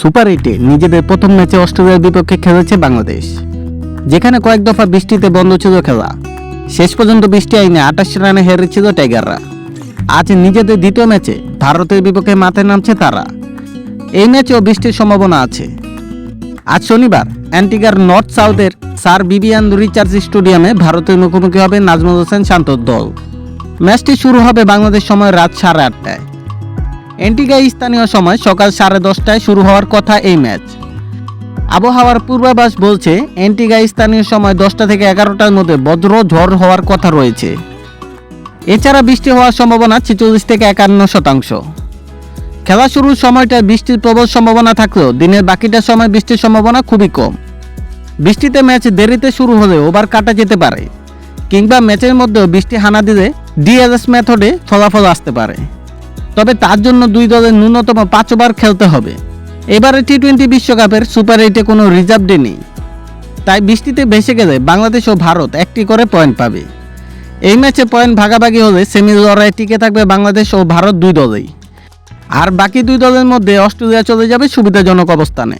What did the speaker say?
Super এইটে নিজেদের প্রথম ম্যাচে অস্ট্রেলিয়ার বিপক্ষে খেলেছে বাংলাদেশ, যেখানে কয়েক দফা বৃষ্টিতে বন্ধ ছিল খেলা। শেষ পর্যন্ত বৃষ্টি আইনে আটাশ রানে হেরেছিল টাইগাররা। আজ নিজেদের দ্বিতীয় ম্যাচে ভারতের বিপক্ষে মাথায় নামছে তারা। এই ম্যাচেও বৃষ্টির সম্ভাবনা আছে। আজ শনিবার, অ্যান্টিগার নর্থ সাউথের স্যার বিবিয়ান রিচার্জ স্টেডিয়ামে ভারতের মুখোমুখি হবে নাজমুল হোসেন শান্তর দল। ম্যাচটি শুরু হবে বাংলাদেশ সময় রাত সাড়ে আটটায়। অ্যান্টিগা স্থানীয় সময় সকাল সাড়ে দশটায় শুরু হওয়ার কথা এই ম্যাচ। আবহাওয়ার পূর্বাভাস বলছে অ্যান্টিগা স্থানীয় সময় দশটা থেকে এগারোটার মধ্যে বজ্র ঝড় হওয়ার কথা রয়েছে। এছাড়া বৃষ্টি হওয়ার সম্ভাবনা ছেচল্লিশ থেকে একান্ন শতাংশ। খেলা শুরুর সময়টায় বৃষ্টির প্রবল সম্ভাবনা থাকলেও দিনের বাকিটা সময় বৃষ্টির সম্ভাবনা খুবই কম। বৃষ্টিতে ম্যাচ দেরিতে শুরু হলে ওভার কাটা যেতে পারে, কিংবা ম্যাচের মধ্যেও বৃষ্টি হানা দিলে ডিএলএস মেথডে ফলাফল আসতে পারে। তবে তার জন্য দুই দলের ন্যূনতম পাঁচ ওভার খেলতে হবে। এবারে টি টোয়েন্টি বিশ্বকাপের সুপার এইটে কোনো রিজার্ভ ডে নেই। তাই বৃষ্টিতে ভেসে গেলে বাংলাদেশ ও ভারত একটি করে পয়েন্ট পাবে। এই ম্যাচে পয়েন্ট ভাগাভাগি হলে সেমি লড়াই টিকে থাকবে বাংলাদেশ ও ভারত দুই দলেই। আর বাকি দুই দলের মধ্যে অস্ট্রেলিয়া চলে যাবে সুবিধাজনক অবস্থানে।